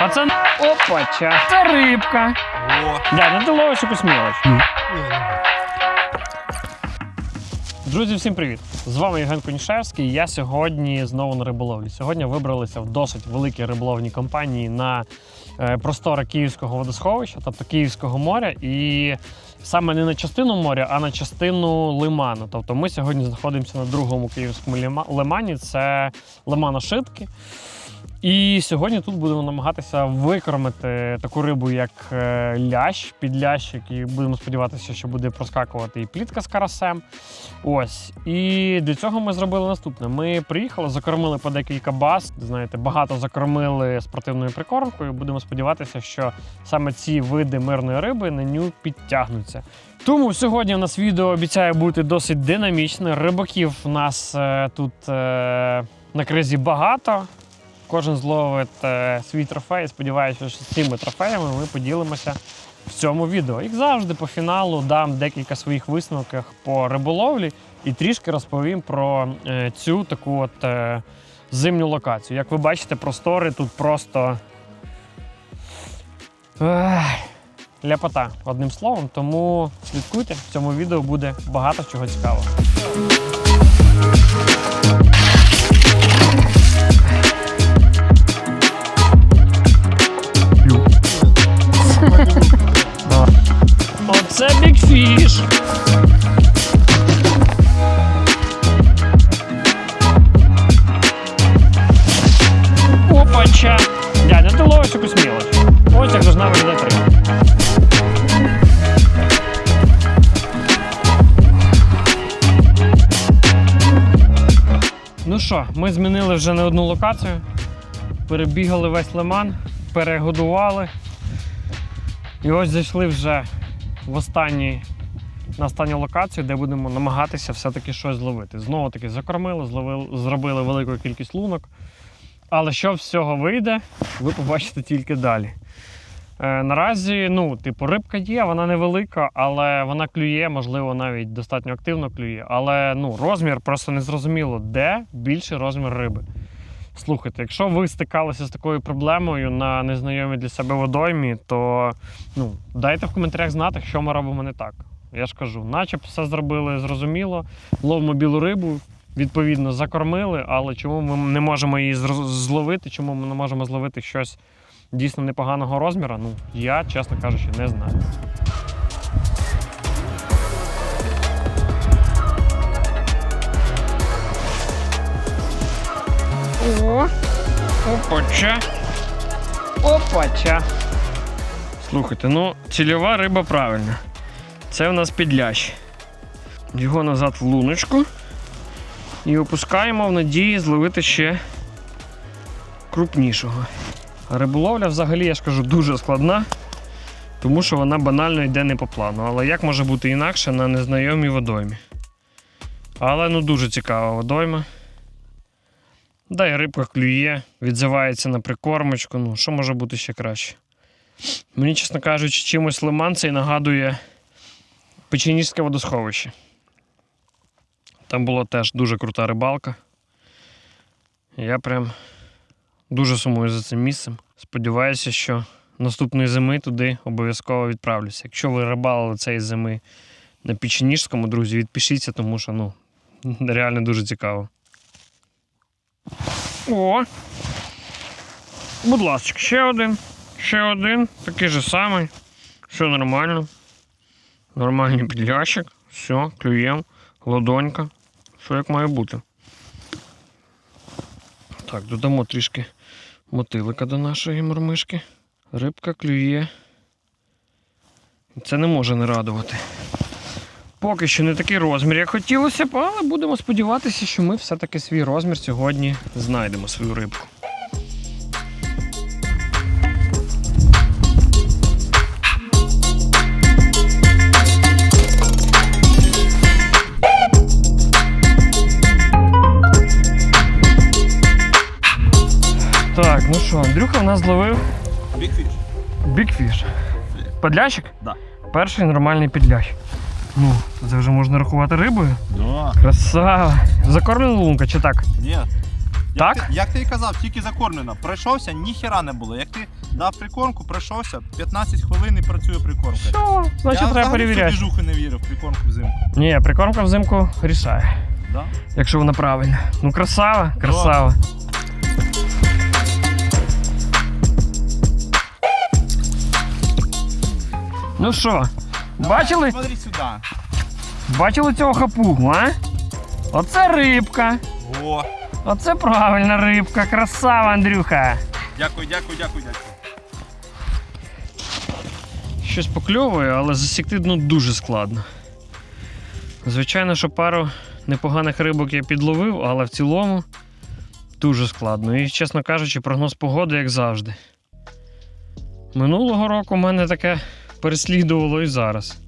Пацан, опача, це рибка. О, Да, ну ти ловиш якусь мелоч. Друзі, всім привіт! З вами Євген Конішевський. Я сьогодні знову на риболовлі. Сьогодні вибралися в досить великі риболовні компанії на е, простори Київського водосховища, тобто Київського моря, і саме не на частину моря, а на частину лиману. Тобто ми сьогодні знаходимося на другому київському лимані, це лиман Ошитки. І сьогодні тут будемо намагатися викормити таку рибу, як е, лящ, підлящик, і будемо сподіватися, що буде проскакувати і плітка з карасем. Ось. І для цього ми зробили наступне. Ми приїхали, закормили по декілька баз. Знаєте, багато закормили спортивною прикормкою. Будемо сподіватися, що саме ці види мирної риби на ню підтягнуться. Тому сьогодні у нас відео обіцяє бути досить динамічне. Рибаків у нас е, тут е, на кризі багато. Кожен зловить е, свій трофей. Сподіваюся, що з цими трофеями ми поділимося в цьому відео. Як завжди, по фіналу дам декілька своїх висновків по риболовлі і трішки розповім про е, цю таку от е, зимню локацію. Як ви бачите, простори тут просто. Ляпота, одним словом. Тому слідкуйте, в цьому відео буде багато чого цікавого. Оце бікфіш. Опача. Дядя, ти ловиш якусь мілоч. Ось як должна виглядати риба. Ну що, ми змінили вже не одну локацію. Перебігали весь лиман, перегодували. І ось зайшли вже в останній, на останню локацію, де будемо намагатися все-таки щось зловити. Знову таки закормили, зловили, зробили велику кількість лунок. Але що з цього вийде, ви побачите тільки далі. Е, наразі, ну, типу, рибка є, вона невелика, але вона клює, можливо, навіть достатньо активно клює. Але ну, розмір просто не зрозуміло, де більший розмір риби. Слухайте, якщо ви стикалися з такою проблемою на незнайомій для себе водоймі, то ну, дайте в коментарях знати, що ми робимо не так. Я ж кажу, наче все зробили зрозуміло, ловимо білу рибу, відповідно, закормили, але чому ми не можемо її зловити, чому ми не можемо зловити щось дійсно непоганого розміру, ну я, чесно кажучи, не знаю. О, опача. Опача. Слухайте, ну, цільова риба правильна. Це в нас підлящ. Його назад в луночку. І опускаємо в надії зловити ще крупнішого. Риболовля взагалі, я ж кажу, дуже складна, тому що вона банально йде не по плану. Але як може бути інакше на незнайомій водоймі? Але ну дуже цікава водойма. Да, і рибка клює, відзивається на прикормочку. Ну, що може бути ще краще? Мені, чесно кажучи, чимось лиман цей нагадує печеніжське водосховище. Там була теж дуже крута рибалка. Я прям дуже сумую за цим місцем. Сподіваюся, що наступної зими туди обов'язково відправлюся. Якщо ви рибалили цієї зими на Печеніжському, друзі, відпишіться, тому що ну, реально дуже цікаво. О! Будь ласка, ще один. Ще один. Такий же самий. Все нормально. Нормальний підлящик. Все, клюєм. Ладонька. Все як має бути. Так, додамо трішки мотилика до нашої мормишки. Рибка клює. Це не може не радувати. Поки що не такий розмір, як хотілося б, але будемо сподіватися, що ми все-таки свій розмір сьогодні знайдемо свою рибку. Так, ну що, Андрюха в нас зловив бікфіш. бікфіш. Подлящик? Да. Перший нормальний підлящ. Ну, це вже можна рахувати рибою. Да. Красава. Закормлена лунка чи так? Ні. Так? Як ти, як ти і казав, тільки закормлено. Пройшовся, ніхіра не було. Як ти дав прикормку, пройшовся, 15 хвилин і працює прикормка. Все, значить Я треба взагалі в перевіряти. цю не вірив прикормку взимку. Ні, прикормка взимку рішає, Да? якщо вона правильна. Ну, красава, красава. Ну що, бачили? Смотри сюди. Бачили цього хапугу, а? Оце рибка. О, Оце правильна рибка. Красава, Андрюха. дякую, дякую, дякую, дякую. Щось покльовує, але засікти дно дуже складно. Звичайно, що пару непоганих рибок я підловив, але в цілому дуже складно. І, чесно кажучи, прогноз погоди, як завжди. Минулого року мене таке переслідувало і зараз.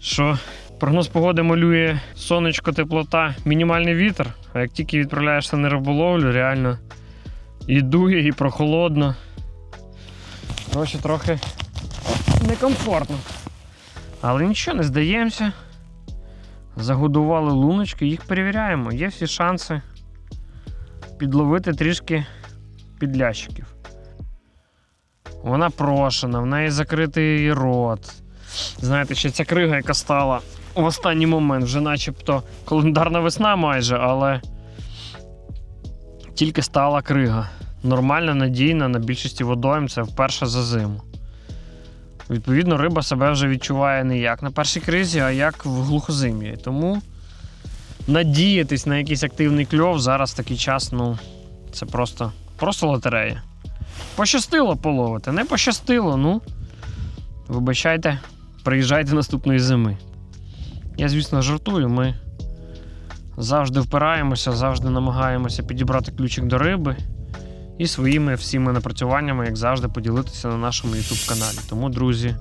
Що прогноз погоди малює сонечко, теплота, мінімальний вітер, а як тільки відправляєшся на риболовлю, реально і дує, і прохолодно. Коротше, трохи некомфортно. Але нічого, не здаємося. Загодували луночки, їх перевіряємо. Є всі шанси підловити трішки підлящиків. Вона прошена, в неї закритий рот. Знаєте, ще ця крига, яка стала в останній момент, вже начебто календарна весна майже, але тільки стала крига. Нормальна, надійна на більшості водойм це вперше за зиму. Відповідно, риба себе вже відчуває не як на першій кризі, а як в глухозим'ї. Тому надіятись на якийсь активний кльов зараз такий час, ну, це просто, просто лотерея. Пощастило половити, не пощастило, ну. Вибачайте, приїжджайте наступної зими. Я, звісно, жартую, ми завжди впираємося, завжди намагаємося підібрати ключик до риби і своїми всіми напрацюваннями, як завжди, поділитися на нашому YouTube каналі. Тому, друзі,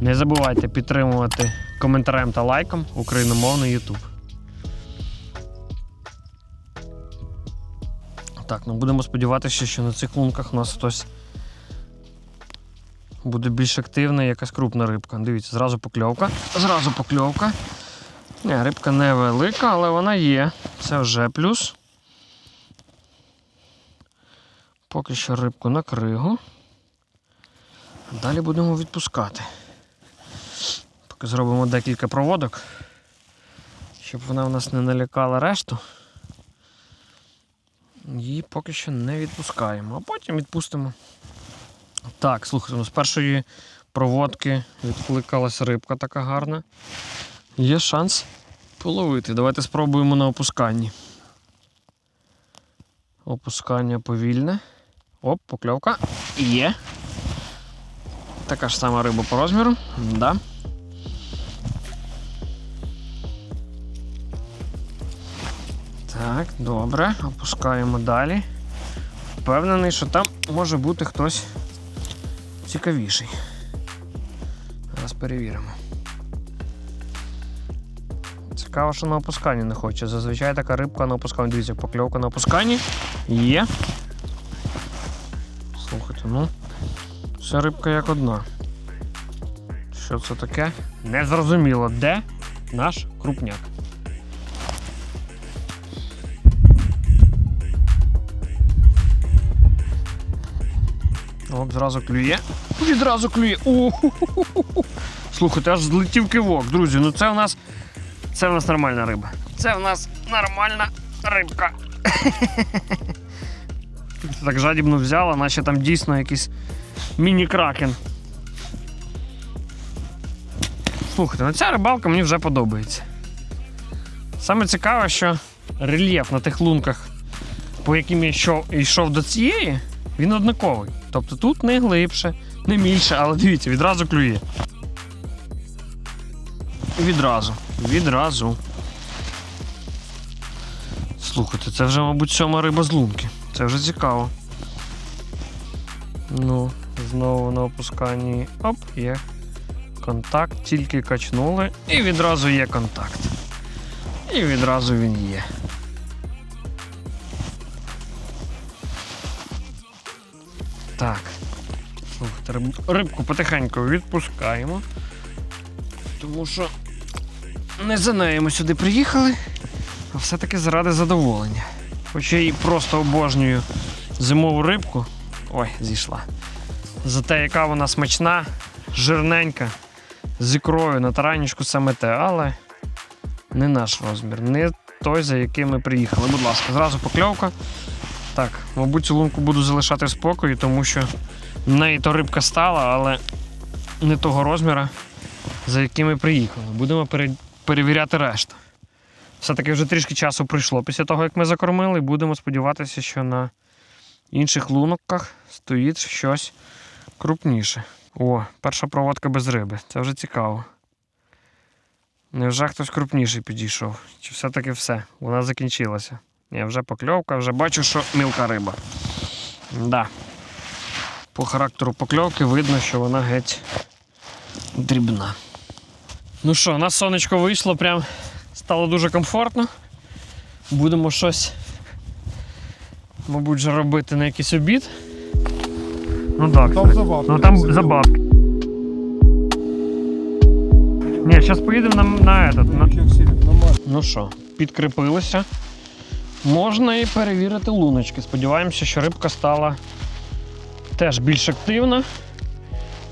не забувайте підтримувати коментарем та лайком україномовний YouTube. Так, ну будемо сподіватися, що на цих лунках у нас хтось буде більш активний, якась крупна рибка. Дивіться, зразу покльовка. Зразу покльовка. Ні, рибка невелика, але вона є. Це вже плюс. Поки що рибку на кригу. Далі будемо відпускати. Поки зробимо декілька проводок, щоб вона в нас не налякала решту. Її поки що не відпускаємо, а потім відпустимо. Так, слухайте, ну, з першої проводки відкликалась рибка така гарна. Є шанс половити. Давайте спробуємо на опусканні. Опускання повільне. Оп, покльовка. Є. Така ж сама риба по розміру. Да. Так, добре. Опускаємо далі. Впевнений, що там може бути хтось цікавіший. Зараз перевіримо. Цікаво, що на опусканні не хоче. Зазвичай така рибка на опусканні. Дивіться, покльовка на опусканні. Є. Слухайте, ну. Вся рибка як одна. Що це таке? Незрозуміло, де наш крупняк. Оп, зразу клює. Відразу клює. Слухайте, аж злетів кивок, друзі. Ну це у нас. Це в нас нормальна риба. Це в нас нормальна рибка. Так жадібно взяла, наче там дійсно якийсь міні-кракен. Слухайте, ну ця рибалка мені вже подобається. Саме цікаве, що рельєф на тих лунках, по яким я йшов, йшов до цієї, він однаковий. Тобто тут не глибше, не більше, але дивіться, відразу клює. Відразу. Відразу. Слухайте, це вже, мабуть, сьома риба з лунки. Це вже цікаво. Ну, знову на опусканні. Оп, є. Контакт, тільки качнули, і відразу є контакт. І відразу він є. Так. Рибку потихеньку відпускаємо. Тому що не за нею ми сюди приїхали, а все-таки заради задоволення. Хоча я її просто обожнюю зимову рибку. Ой, зійшла. За те, яка вона смачна, жирненька, з ікрою на таранічку саме те, але не наш розмір, не той, за яким ми приїхали. Будь ласка, зразу покльовка. Так, мабуть, цю лунку буду залишати в спокої, тому що в неї то рибка стала, але не того розміру, за яким ми приїхали. Будемо пере- перевіряти решту. Все-таки вже трішки часу пройшло після того, як ми закормили, будемо сподіватися, що на інших луноках стоїть щось крупніше. О, перша проводка без риби. Це вже цікаво. Невже хтось крупніший підійшов? Чи все-таки все? Вона закінчилася. Ні, вже покльовка, вже бачу, що мілка риба. Да. По характеру покльовки видно, що вона геть дрібна. Ну що, у нас сонечко вийшло, прям стало дуже комфортно. Будемо щось, мабуть, вже робити на якийсь обід. Ну так. Там забавки. Ну там забавки. Ні, зараз поїдемо на, на этот. На... Ну що, підкріпилися. Можна і перевірити луночки. Сподіваємося, що рибка стала теж більш активна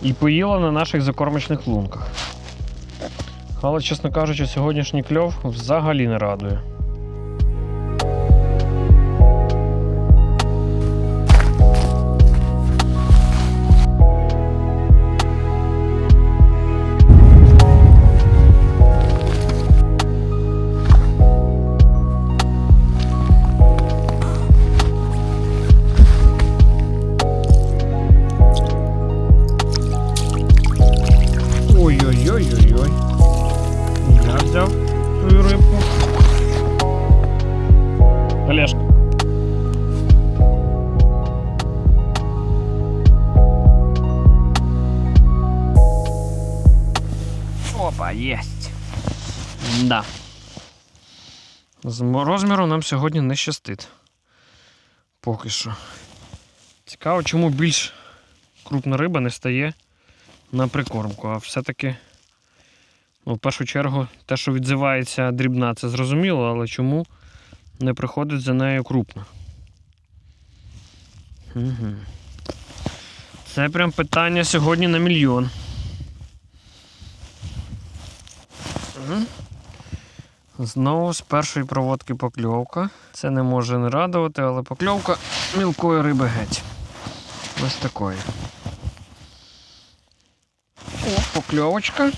і поїла на наших закормочних лунках. Але, чесно кажучи, сьогоднішній кльов взагалі не радує. Олежка. Опа, єсть. Да. З розміру нам сьогодні не щастить. Поки що. Цікаво, чому більш крупна риба не стає на прикормку, а все-таки, ну, в першу чергу, те, що відзивається дрібна, це зрозуміло, але чому не приходить за нею крупна? Угу. Це прям питання сьогодні на мільйон. Знову з першої проводки покльовка. Це не може не радувати, але покльовка мілкої риби геть. Ось такої. Оп, покльовочка.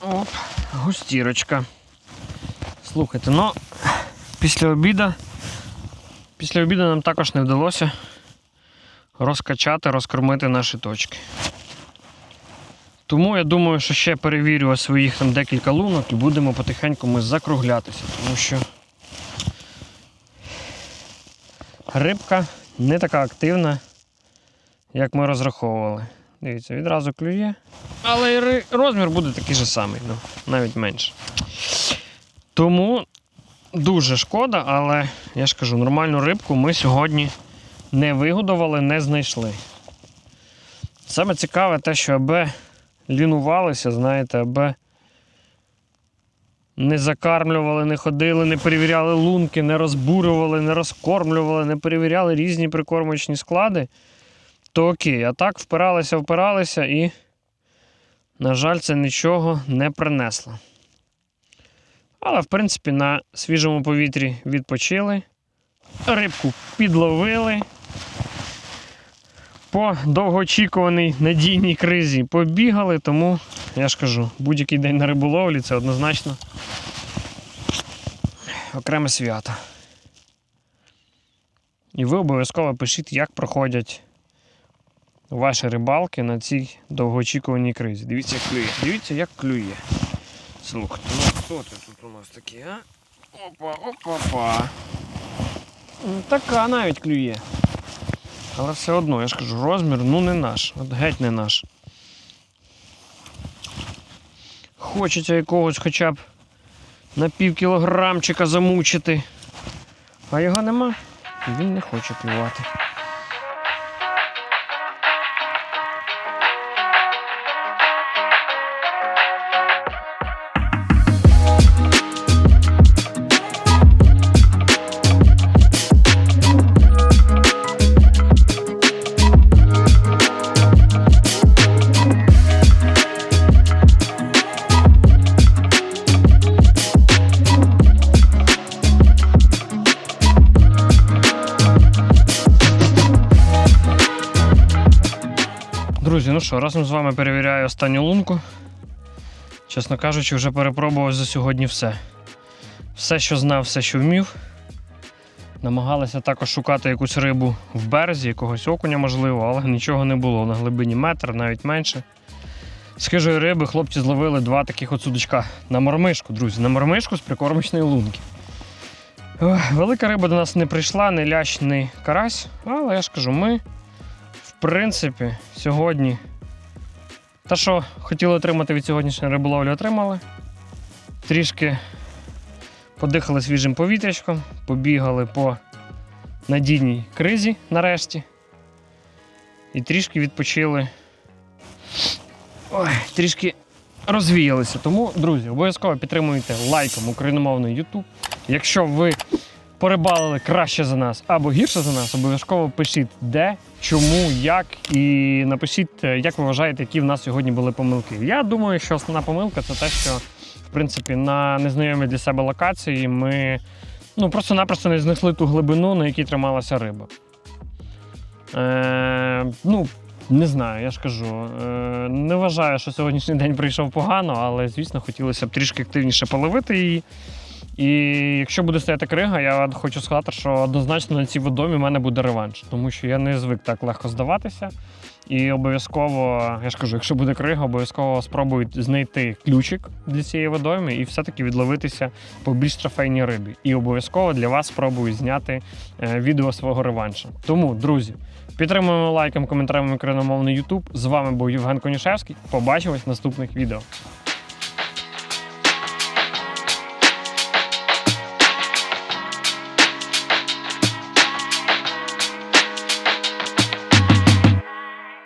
Оп, густірочка. Слухайте, ну після обіду, після обіду нам також не вдалося розкачати, розкормити наші точки. Тому я думаю, що ще перевірю своїх там декілька лунок і будемо потихеньку ми закруглятися, тому що рибка не така активна, як ми розраховували. Дивіться, відразу клює. Але і розмір буде такий же самий, ну, навіть менше. Тому дуже шкода, але я ж кажу, нормальну рибку ми сьогодні не вигодували, не знайшли. Саме цікаве те, що аби лінувалися, знаєте, аби не закармлювали, не ходили, не перевіряли лунки, не розбурювали, не розкормлювали, не перевіряли різні прикормочні склади, то окей. А так впиралися, впиралися і, на жаль, це нічого не принесло. Але, в принципі, на свіжому повітрі відпочили, рибку підловили. По довгоочікуваній надійній кризі побігали, тому я ж кажу, будь-який день на риболовлі це однозначно окреме свято. І ви обов'язково пишіть, як проходять ваші рибалки на цій довгоочікуваній кризі. Дивіться, як клює. Дивіться, як клює. Слухайте, ну хто це тут у нас такий, а? Опа, опа, опа. М, Така навіть клює. Але все одно, я ж кажу, розмір ну не наш. От геть не наш. Хочеться якогось хоча б на пів кілограмчика замучити. А його нема. Він не хоче клювати. Друзі, ну що, разом з вами перевіряю останню лунку. Чесно кажучи, вже перепробував за сьогодні все. Все, що знав, все, що вмів. Намагалися також шукати якусь рибу в березі, якогось окуня, можливо, але нічого не було. На глибині метр, навіть менше. З хижої риби хлопці зловили два таких от судочка на мормишку, друзі, на мормишку з прикормочної лунки. Велика риба до нас не прийшла, не лящ, не карась, але я ж кажу, ми, принципі, сьогодні. Те, що хотіли отримати від сьогоднішньої риболовлі, отримали. Трішки подихали свіжим повітрячком, побігали по надійній кризі нарешті. І трішки відпочили. Ой, трішки розвіялися. Тому, друзі, обов'язково підтримуйте лайком україномовний YouTube. Якщо ви порибалили краще за нас або гірше за нас, обов'язково пишіть де, чому, як, і напишіть, е, як ви вважаєте, які в нас сьогодні були помилки. Я думаю, що основна помилка це те, що в принципі на незнайомій для себе локації ми ну, просто-напросто не знайшли ту глибину, на якій трималася риба. Е, ну, не знаю, я ж кажу. Е, не вважаю, що сьогоднішній день прийшов погано, але, звісно, хотілося б трішки активніше половити її. І якщо буде стояти крига, я хочу сказати, що однозначно на цій водомі в мене буде реванш, тому що я не звик так легко здаватися. І обов'язково, я ж кажу, якщо буде крига, обов'язково спробую знайти ключик для цієї водойми і все-таки відловитися по більш трофейній рибі. І обов'язково для вас спробую зняти е, відео свого реваншу. Тому, друзі, підтримуємо лайком, коментарем україномовний YouTube. З вами був Євген Конішевський. Побачимось в наступних відео.